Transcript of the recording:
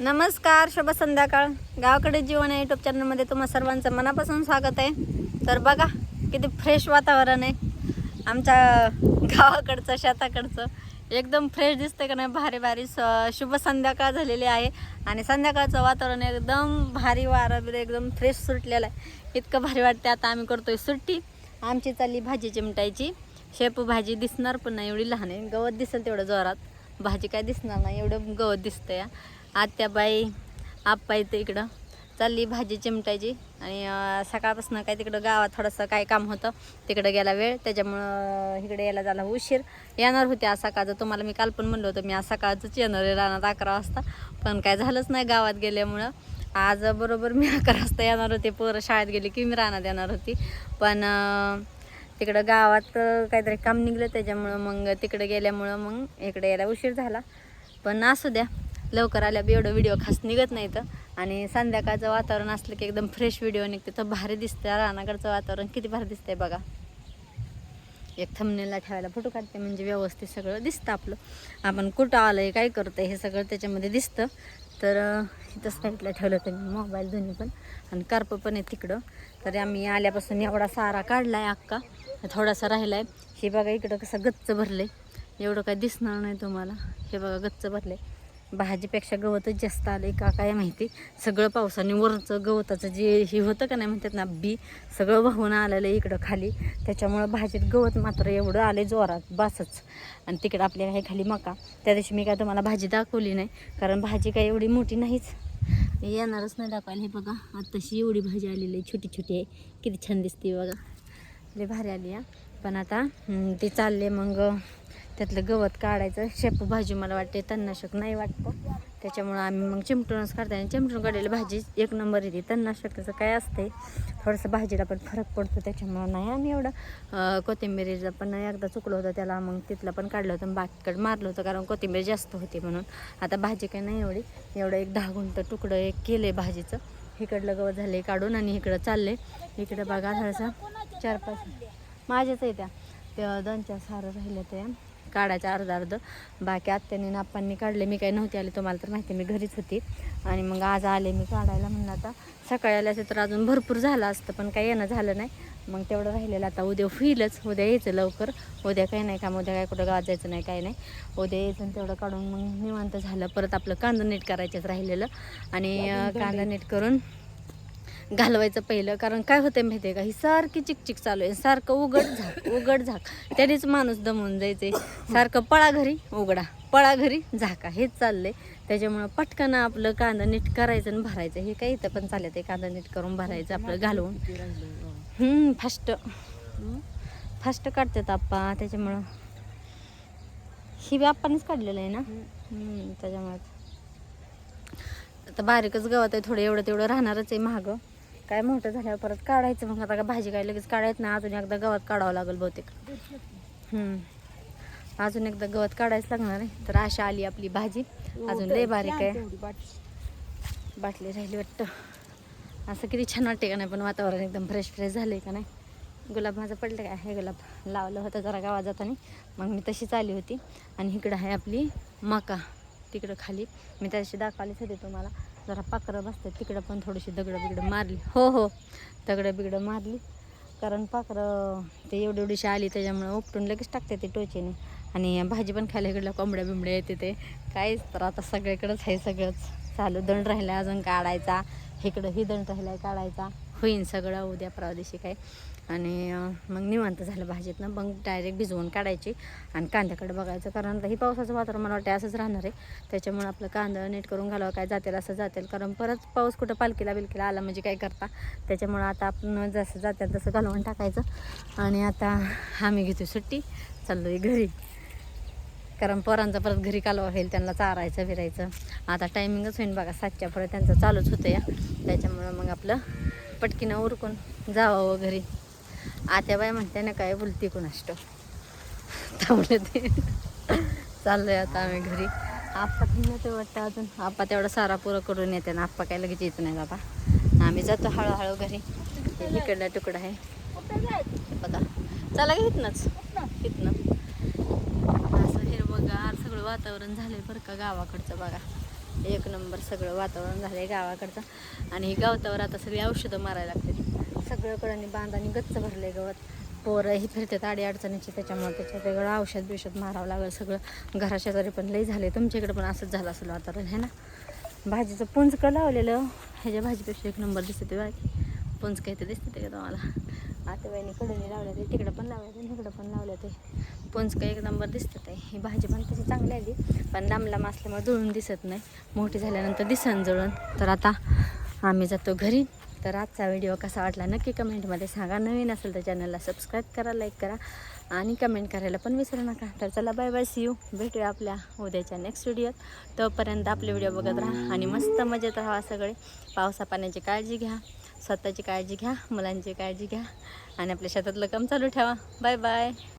नमस्कार शुभ संध्याकाळ. गावाकडे जीवन आहे युट्यूब चॅनलमध्ये तुम्हा सर्वांचं मनापासून स्वागत आहे. तर बघा किती फ्रेश वातावरण आहे. आमच्या गावाकडचं शेताकडचं एकदम फ्रेश दिसतं का नाही? भारी भारी स- शुभ संध्याकाळ झालेली आहे. आणि संध्याकाळचं वातावरण एकदम भारी वारं बिरं एकदम फ्रेश सुटलेलं आहे. इतकं भारी वाटते आता आम्ही करतोय सुट्टी. आमची चालली भाजी चिमटायची. शेपू भाजी दिसणार पण नाही एवढी लहान आहे. गवत दिसेल तेवढं जोरात. भाजी काय दिसणार नाही एवढं गवत दिसतं या आत्याबाई आप्पा इथं इकडं. चालली भाजी चिमटायची. आणि सकाळपासून काय तिकडं गावात थोडंसं काय काम होतं तिकडं गेला वेळ. त्याच्यामुळं इकडे यायला झाला उशीर. येणार होते आज सकाळचं. तुम्हाला मी काल पण म्हणलं होतं मी आज सकाळचंच येणार आहे रानात अकरा वाजता. पण काय झालंच नाही गावात गेल्यामुळं. आज बरोबर मी अकरा वाजता येणार होते. पोरं शाळेत गेली की मी रानात येणार होती. पण तिकडं गावात काहीतरी काम निघलं. त्याच्यामुळं मग तिकडं गेल्यामुळं मग इकडे यायला उशीर झाला. पण असू द्या. लवकर आल्या बी एवढं व्हिडिओ खास निघत नाही तर आणि संध्याकाळचं वातावरण असलं की एकदम फ्रेश व्हिडिओ निघते. तर भारी दिसतं रानाकडचं वातावरण किती भारी दिसतंय बघा. एक थमनेला ठेवायला फोटो काढते म्हणजे व्यवस्थित सगळं दिसतं आपलं. आपण कुठं आलं आहे काय करतं हे सगळं त्याच्यामध्ये दिसतं. तर इथं साईडला ठेवलं होतं मी मोबाईल दोन्ही पण. आणि कार्प पण आहे तिकडं. तर आम्ही आल्यापासून एवढा सारा काढला आहे अक्का थोडासा राहिला आहे हे बघा इकडं कसं गच्च भरलं आहे एवढं काय दिसणार नाही तुम्हाला. हे बघा गच्च भरलं आहे भाजीपेक्षा गवतच जास्त आलं का काय माहिती. सगळं पावसाने वरचं गवताचं जे हे होतं का नाही म्हणतात ना बी सगळं वाहून आलेलं आहे इकडं खाली. त्याच्यामुळं भाजीत गवत मात्र एवढं आले जोरात बासच. आणि तिकडं आपल्याला हे खाली मका. त्या दिवशी मी काय तुम्हाला भाजी दाखवली नाही कारण भाजी काय एवढी मोठी नाहीच. येणारच नाही दाखवायला. हे बघा आत्ताशी एवढी भाजी आलेली आहे छोटी छोटी आहे. किती छान दिसते बघा. लय भारी आली या पण आता ते चालले मग त्यातलं गवत काढायचं. शेपू भाजी मला वाटते तणनाशक नाही वाटतं. त्याच्यामुळं आम्ही मग चिमटूनच काढतो आणि चिमटून काढलेली भाजी एक नंबर येते तन्नाशकाचं काय असते थोडंसं भाजीला पण फरक पडतो त्याच्यामुळं नाही आम्ही एवढं कोथिंबीरीचा पण एकदा चुकलं होतं त्याला मग तिथलं पण काढलं होतं बाकीकडे मारलं होतं कारण कोथिंबीर जास्त होती म्हणून. आता भाजी काय नाही एवढी. एवढं एक दहा गुंत तुकडं एक केलं भाजीचं. इकडलं गवत झाले काढून आणि इकडं चालले इकडं बघा थोडंसं चार पाच माझ्याच आहे त्या. त्या दोन चार सारं राहिलं ते. काढायचं अर्ध अर्ध. बाकी आत्याने नाप्पांनी काढले. मी काही नव्हते आले तुम्हाला तर माहिती मी घरीच होती. आणि मग आज आले मी काढायला म्हणलं आता. सकाळी आले असते तर अजून भरपूर झालं असतं पण काही येणं झालं नाही. मग तेवढं राहिलेलं. आता उद्या होईलच. उद्या यायचं लवकर. उद्या काही नाही काम. उद्या काय कुठं गावात जायचं नाही काही नाही. उद्या यायचं तेवढं काढून मग निवांत झालं. परत आपलं कांदा नीट करायचंच राहिलेलं. आणि कांदा नीट करून घालवायचं पहिलं. कारण काय होतं माहिती आहे का? ही सारखी चिकचिक चालू आहे. सारखं उघड झाक उघड झाक. त्यानेच माणूस दमून जायचे सारखं पळा घरी उघडा. पळा घरी झाका. हेच चाललंय. त्याच्यामुळं पटकन आपलं कांदा नीट करायचं आणि भरायचं. हे काही इथं पण चालत आहे कांदा नीट करून भरायचं आपलं घालवून फास्ट. फास्ट काढतात आप्पा. त्याच्यामुळं ही बी आप्पानेच काढलेलं आहे ना? त्याच्यामुळे. आता बारीकच गवत आहे. थोडं एवढं तेवढं राहणारच आहे महाग काय मोठं झाल्यावर परत काढायचं. मग आता का भाजी काय लगेच काढायचं ना अजून एकदा गवत काढावं लागेल बहुतेक. हम्म. अजून एकदा गवत काढायचं लागणार आहे. तर अशा आली आपली भाजी. अजून लय बारीक आहे. बाटली. राहिली वाटतं. असं किती छान वाटते का नाही पण वातावरण एकदम फ्रेश फ्रेश झालं का नाही. गुलाब माझं पडलं काय हे गुलाब लावलं होतं जरा गावात जाताना मग मी तशीच आली होती. आणि इकडं आहे आपली मका. तिकडं खाली. मी त्याशी दाखवलीच होते तुम्हाला. जरा पाखरं बसतात. तिकडं पण थोडीशी दगडं बिगडं मारली. हो हो. दगडं बिगडं मारली. कारण पाखरं ते एवढी एवढीशी आली त्याच्यामुळं उपटून लगेच टाकते ते टोचेने. आणि भाजी पण खायला इकडलं कोंबड्या बिंबड्या येते ते. काहीच तर आता सगळीकडंच आहे सगळंच. चालू दंड राहिला अजून काढायचा. इकडं ही दंड राहिला काढायचा. होईन सगळं उद्या प्रादेशिक आहे काय. आणि मग निवांत झालं भाजीतनं. मग डायरेक्ट भिजवून काढायची आणि कांद्याकडे बघायचं. कारण आता ही पावसाचं वातावरण मला वाटतं असंच राहणार आहे. त्याच्यामुळे आपलं कांदा नीट करून घालावं काय जातील असं जातील. कारण परत पाऊस कुठं पालखीला बिलकीला आला म्हणजे काय करता? त्याच्यामुळं आता आपण जसं जातील तसं घालवून टाकायचं. आणि आता आम्ही घेतो सुट्टी. चाललो आहे घरी. कारण पोरांचा परत घरी कालवा होईल त्यांना चारायचं फिरायचं. आता टायमिंगच होईल बघा सातच्या पुढे त्यांचं चालूच होतं या त्याच्यामुळं मग आपलं पटकीनं उरकून जावावं हो घरी. आत्याबाई म्हणते ना काय बोलती कुणाष्ट त्यामुळे ते चाललंय आता आम्ही घरी. आप्पा ते वाटतं अजून. आप्पा तेवढा सारा पुरं करून येते ना आप्पा काय लगेच येत नाही बाबा. आम्ही जातो हळूहळू घरी. इकडला तुकडा आहे. बघा. चला का इथनंच. इथनं. असं हिरवगार सगळं वातावरण झालंय बरं का गावाकडचं बघा. एक नंबर सगळं वातावरण झालं आहे गावाकडचं. आणि गावतावर आता सगळी औषधं मारायला लागतात सगळीकडे बांधाने गच्च भरलं आहे गवत. पोरं ही फिरतात आडी अडचणीची त्याच्यामुळे त्याच्यात वेगळं औषध बिषध मारावं लागलं. सगळं घराच्या तरी पण लई झाले तुमच्याकडे पण असंच झालं असेल वातावरण है ना? भाजीचं पुंजकं लावलेलं? ह्याच्या भाजीपेक्षा एक नंबर दिसते भाजी पुंजकं इथे दिसते ते का तुम्हाला? आता वहिनी कडून लावल्या ते तिकडं पण लावल्या ते इकडं पण लावल्या ते पुंजकं एक नंबर दिसतं ते ही भाजी पण तशी चांगली आली पण लांब लांब असल्यामुळे जुळून दिसत नाही. मोठी झाल्यानंतर दिसन जुळून. तर आता आम्ही जातो घरी. तर आजचा व्हिडिओ कसा वाटला नक्की कमेंटमध्ये सांगा. नवीन असेल तर चॅनलला सबस्क्राईब करा लाईक करा आणि कमेंट करायला पण विसरू नका. तर चला बाय बाय सी यू भेटूया आपल्या उद्याच्या नेक्स्ट व्हिडिओत तोपर्यंत आपले व्हिडिओ बघत राहा आणि मस्त मजेत राहा सगळे. पावसा पाण्याची काळजी घ्या स्वतःची काळजी घ्या मुलांची काळजी घ्या आणि आपल्या शेतातलं काम चालू ठेवा. Bye bye